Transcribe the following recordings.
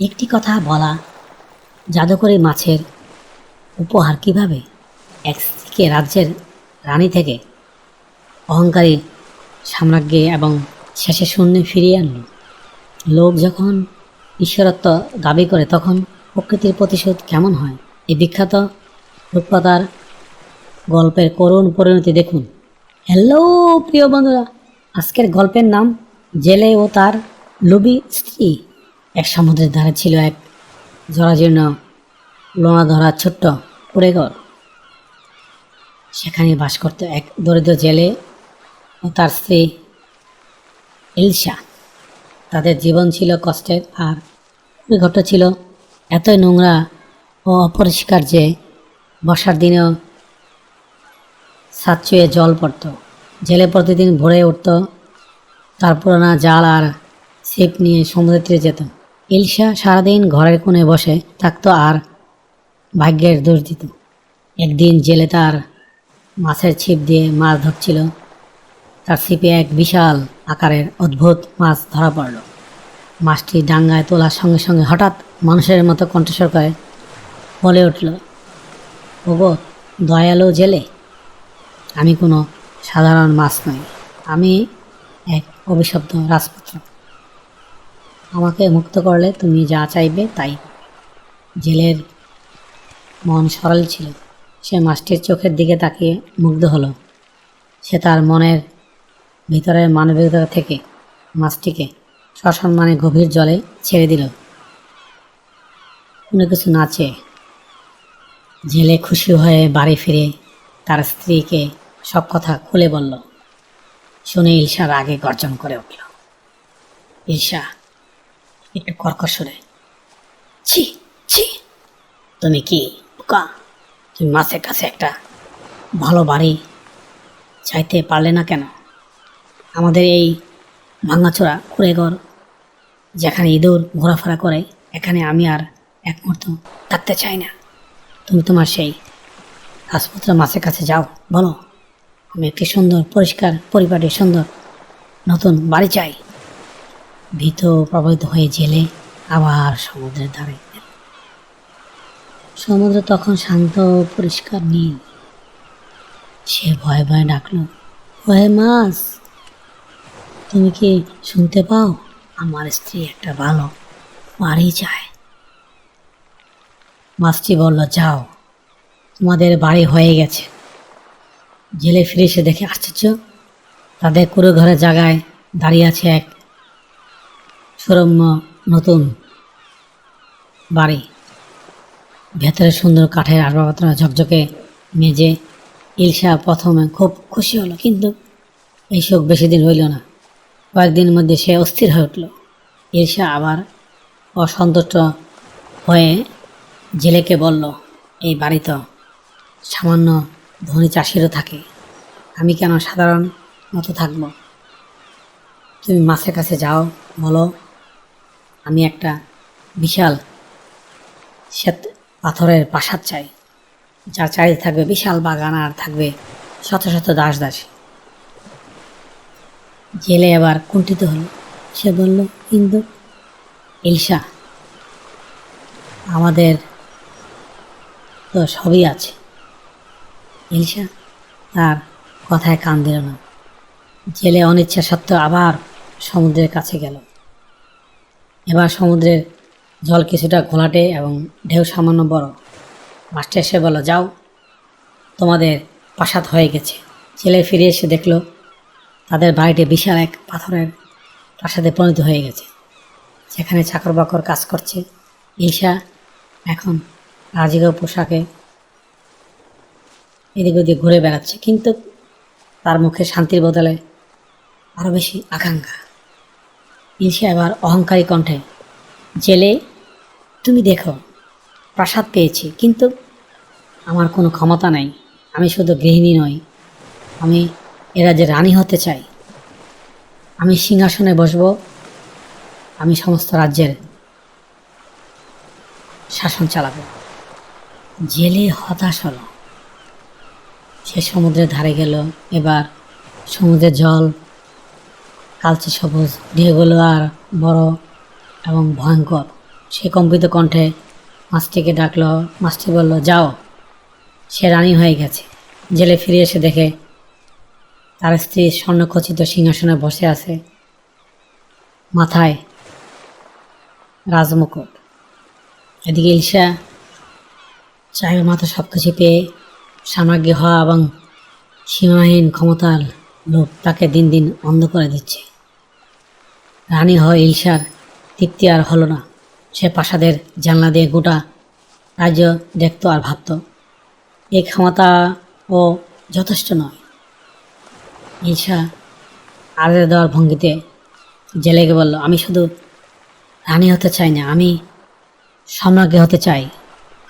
একটি কথা বলা জাদুকরী মাছের উপহার কীভাবে এক স্ত্রীকে রাজ্যের রানী থেকে অহংকারী সাম্রাজ্ঞে এবং শেষে শূন্যে ফিরিয়ে আনলো? লোক যখন ঈশ্বরত্ব দাবি করে, তখন প্রকৃতির প্রতিশোধ কেমন হয়? এই বিখ্যাত রূপকথার গল্পের করুণ পরিণতি দেখুন। হ্যালো, প্রিয় বন্ধুরা, আজকের গল্পের নাম জেলে ও তার লুবি স্ত্রী। এক সমুদ্রের ধারে ছিল এক জরাজীর্ণ লোনা ধরা ছোট্ট কুড়েঘর সেখানে বাস করত এক দরিদ্র জেলে ও তার স্ত্রী ইলশা তাদের জীবন ছিল কষ্টের আর ঘরটা ছিল এতই নোংরা ও অপরিষ্কার যে বর্ষার দিনেও ছাদ চুয়ে জল পড়ত। জেলে প্রতিদিন ভোরে উঠত তার পুরোনা জাল আর ছিপ নিয়ে সমুদ্রের তীরে যেত। ইলশা সারাদিন ঘরের কোণে বসে থাকতো আর ভাগ্যের দোষ দিত। একদিন জেলে তার মাছের ছিপ দিয়ে মাছ ধরছিল। তার ছিপে এক বিশাল আকারের অদ্ভুত মাছ ধরা পড়ল। মাছটি ডাঙ্গায় তোলার সঙ্গে সঙ্গে হঠাৎ মানুষের মতো কণ্ঠস্বর করে বলে উঠল, ওগো, দয়ালু জেলে। আমি কোনো সাধারণ মাছ নই। আমি এক অভিশপ্ত রাজপুত্র। আমাকে মুক্ত করলে তুমি যা চাইবে তাই। জেলের মন সরল ছিল। সে মাছটির চোখের দিকে তাকিয়ে মুগ্ধ হলো। সে তার মনের ভিতরের মানবিকতা থেকে মাছটিকে সসম্মানে গভীর জলে ছেড়ে দিল। কোনো কিছু না চেয়ে জেলে খুশি হয়ে বাড়ি ফিরে তার স্ত্রীকে সব কথা খুলে বলল। শুনে ইলশা রাগে গর্জন করে উঠল। ইলশা একটু কর্কশরে ছি ছি। তুমি কি, বোকা? তুমি মাছের কাছে একটা ভালো বাড়ি চাইতে পারলে না কেন? আমাদের এই ভাঙাচোরা কুড়েঘর, যেখানে ইঁদুর ঘোরাফেরা করে, এখানে আমি আর এক মুহূর্ত থাকতে চাই না। তুমি তোমার সেই রাজপুত্র মাছের কাছে যাও, বলো। আমি একটি সুন্দর, পরিষ্কার পরিপাটি সুন্দর নতুন বাড়ি চাই। ভীত প্রভাবিত হয়ে জেলে আবার সমুদ্রের ধারে। সমুদ্র তখন শান্ত পরিষ্কার নীল। সে ভয়ে ভয়ে ডাকলো ভয়ে মাছ, তুমি কি শুনতে পাও? আমার স্ত্রী একটা ভালো বাড়ি চায়। মাছটি বলল, যাও, তোমাদের বাড়ি হয়ে গেছে। জেলে ফিরে এসে দেখে আশ্চর্য, তাদের কুড়ো ঘরের জায়গায় দাঁড়িয়ে আছে এক সুরম্য নতুন বাড়ি। ভেতরে সুন্দর কাঠের আসবাবপত্র ঝকঝকে মেজে ইলশা প্রথমে খুব খুশি হলো, কিন্তু এই শোক বেশি দিন রইল না। কয়েকদিনের মধ্যে সে অস্থির হয়ে উঠল। ইলশা আবার অসন্তুষ্ট হয়ে জেলেকে বলল, এই বাড়ি তো সামান্য ধনী চাষিরও থাকে। আমি কেন সাধারণ মতো থাকব? তুমি মাছের কাছে যাও, বলো আমি একটা বিশাল শ্বেত পাথরের প্রাসাদ চাই যার চারিদিকে থাকবে বিশাল বাগান আর থাকবে শত শত দাস দাসী। জেলে আবার কুণ্ঠিত হলো। সে বলল কিন্তু ইলশা আমাদের তো সবই আছে। ইলশা তার কথায় কান দিল না। জেলে অনিচ্ছা সত্ত্বেও আবার সমুদ্রের কাছে গেল। এবার সমুদ্রের জল কিছুটা ঘোলাটে এবং ঢেউ সামান্য বড়। মাস্টার এসে বলো যাও, তোমাদের প্রাসাদ হয়ে গেছে। ছেলে ফিরে এসে দেখল, তাদের বাড়িটি বিশাল এক পাথরের প্রাসাদে পরিণত হয়ে গেছে। সেখানে চাকর বাকর কাজ করছে। ঈশা এখন রাজকীয় পোশাকে এদিক ওদিক ঘুরে বেড়াচ্ছে, কিন্তু তার মুখে শান্তির বদলে আরও বেশি আকাঙ্ক্ষা। ঈশা এবার অহংকারী কণ্ঠে, জেলে, তুমি দেখো, প্রাসাদ পেয়েছি, কিন্তু আমার কোনো ক্ষমতা নেই। আমি শুধু গৃহিণী নই। আমি এ রাজ্যের রানী হতে চাই। আমি সিংহাসনে বসব। আমি সমস্ত রাজ্যের শাসন চালাবো। জেলে হতাশ হলো। সে সমুদ্রের ধারে গেল। এবার সমুদ্রের জল কালচে সবুজ ঢেউগুলো আর বড় এবং ভয়ঙ্কর। সে কম্পিত কণ্ঠে মাছটিকে ডাকলো, মাছটি বলল, যাও। সে রানী হয়ে গেছে। জেলে ফিরে এসে দেখে তার স্ত্রী স্বর্ণখচিত সিংহাসনে বসে আছে মাথায় রাজমুকুট। এদিকে ইলশা চায়ের মাথা সব কিছু পেয়ে সাম্রাজ্ঞী হওয়া এবং সীমাহীন ক্ষমতার লোভ তাকে দিন দিন অন্ধ করে দিচ্ছে। রানী হয় ইলশার, তৃপ্তি আর হলো না। সে প্রাসাদের জানলা দিয়ে গোটা রাজ্য দেখতো আর ভাবতো, এই ক্ষমতা ও যথেষ্ট নয়। ইলশা আদের দেওয়ার ভঙ্গিতে জেলেকে বলল, আমি শুধু রানী হতে চাই না, আমি সম্রাজ্ঞী হতে চাই।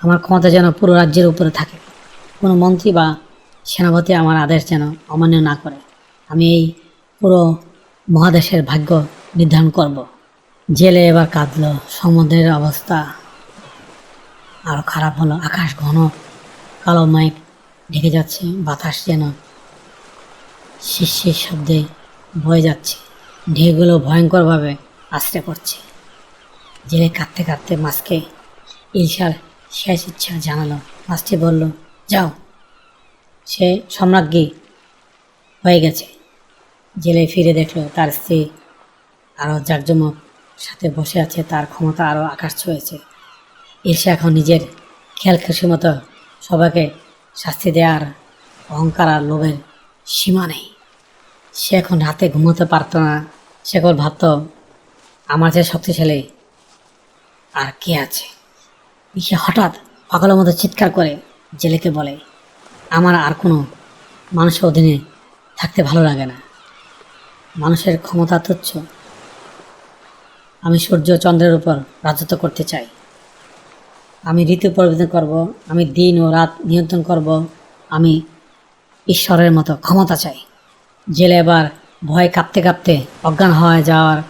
আমার ক্ষমতা যেন পুরো রাজ্যের উপরে থাকে। কোনো মন্ত্রী বা সেনাপতি আমার আদেশ যেন অমান্য না করে। আমি এই পুরো মহাদেশের ভাগ্য নির্ধারণ করব। জেলে এবার কাঁদলো, সমুদ্রের অবস্থা আরও খারাপ হলো। আকাশ ঘন, কালো মাইক ঢেকে যাচ্ছে, বাতাস যেন শিষ্যের শব্দে বয়ে যাচ্ছে। ঢেউগুলো ভয়ঙ্করভাবে আশ্রে পড়ছে। জেলে কাঁদতে কাঁদতে মাছকে ইলশার শেষ ইচ্ছা জানালো। মাছটি বলল, যাও। সে সম্রাজ্ঞী হয়ে গেছে। জেলে ফিরে দেখল তার স্ত্রী আরও যার জাকজমক সাথে বসে আছে, তার ক্ষমতা আরও আকাশ ছুঁয়েছে। ঈর্ষা এখন নিজের খেয়াল খুশি মতো সবাইকে শাস্তি দেওয়ার অহংকার আর লোভের সীমা নেই। সে এখন রাতে ঘুমোতে পারতো না, সে কেবল ভাবত, আমার যে শক্তিশালী আর কে আছে? সে হঠাৎ পাগলের মতো চিৎকার করে জেলেকে বলে, আমার আর কোনো মানুষের অধীনে থাকতে ভালো লাগে না। মানুষের ক্ষমতা তুচ্ছ আমি সূর্য চন্দ্রের উপর রাজত্ব করতে চাই। আমি ঋতু পরিবর্তন করব, আমি দিন ও রাত নিয়ন্ত্রণ করব, আমি ঈশ্বরের মতো ক্ষমতা চাই। জেলে এবার ভয় কাঁপতে কাঁপতে অজ্ঞান হয়ে যাওয়ার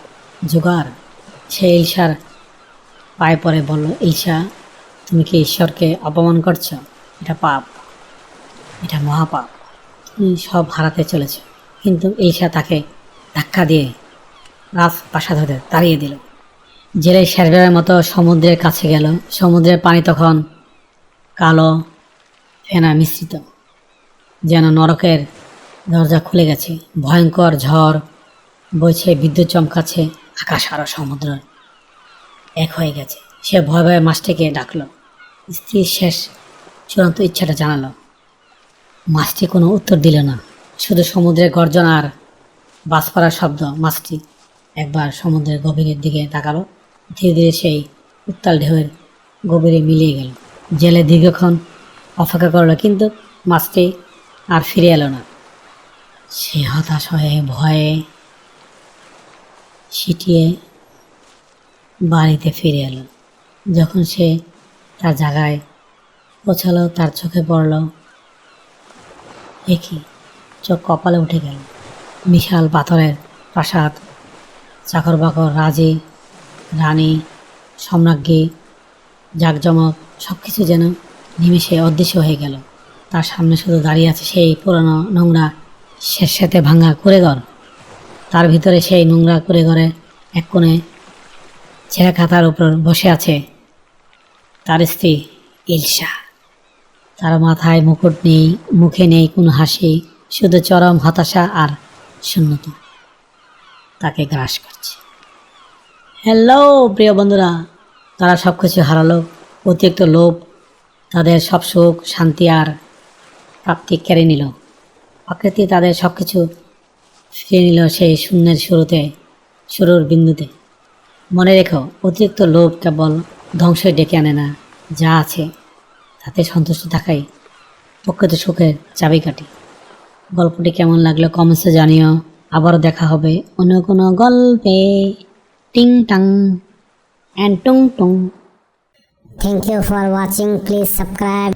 জোগাড়। সে ইলশার পায়ে পরে বলল ঈশা তুমি কি ঈশ্বরকে অপমান করছ? এটা পাপ। এটা মহাপাপ। তুমি সব হারাতে চলেছ। কিন্তু ঈশা তাকে ধাক্কা দিয়ে রাজ প্রাসাদ হতে তাড়িয়ে দিল। জেলে শেরবের মতো সমুদ্রের কাছে গেল। সমুদ্রের পানি তখন কালো ফেনা মিশ্রিত, যেন নরকের দরজা খুলে গেছে। ভয়ঙ্কর ঝড় বইছে বিদ্যুৎ চমকাচ্ছে আকাশ আরও সমুদ্র এক হয়ে গেছে। সে ভয় ভয়ে মাছটিকে ডাকলো। স্ত্রীর শেষ চূড়ান্ত ইচ্ছাটা জানালো। মাছটি কোনো উত্তর দিল না। শুধু সমুদ্রের গর্জন আর বাস পড়ার শব্দ মাছটি একবার সমুদ্রের গভীরের দিকে তাকালো। ধীরে ধীরে সেই উত্তাল ঢেউয়ের গভীরে মিলিয়ে গেল। জেলে দীর্ঘক্ষণ অপেক্ষা করল, কিন্তু মাছটি আর ফিরে এলো না। সে হতাশ হয়ে ভয়ে সিটিয়ে বাড়িতে ফিরে এলো। যখন সে তার জায়গায় পৌঁছালো, তার চোখে পড়ল একই, চোখ কপালে উঠে গেল। বিশাল পাথরের প্রাসাদ চাকর বাকর রাজী, রানী, সম্রাজ্ঞী, জাকজমক সব কিছু যেন নিমেষে অদৃশ্য হয়ে গেল। তার সামনে শুধু দাঁড়িয়ে আছে সেই পুরনো নোংরা শেষেতে ভাঙা করে কুড়েঘর। তার ভিতরে সেই নোংরা করে কুড়েঘরে এক কোণে ছেঁড়া খাতার উপর বসে আছে তার স্ত্রী ইলশা। তার মাথায় মুকুট নেই, মুখে নেই কোনো হাসি, শুধু চরম হতাশা আর শূন্যতা। তাকে গ্রাস করছে। হ্যালো প্রিয় বন্ধুরা, তারা সব কিছু হারালো। অতিরিক্ত লোভ, তাদের সব সুখ, শান্তি আর প্রাপ্তি কেড়ে নিল। প্রকৃতি তাদের সব কিছু ফিরে নিল সেই শূন্যের শুরুতে, শুরুর বিন্দুতে। মনে রেখো, অতিরিক্ত লোভ কেবল ধ্বংসে ডেকে আনে না, যা আছে তাতে সন্তুষ্ট থাকাই প্রকৃত সুখের চাবিকাঠি। গল্পটি কেমন লাগল কমেন্টসে জানিও। আবার দেখা হবে কোনো কোনো গল্পে। টিং টাং অ্যান্ড টুং টুং। Thank you for watching please subscribe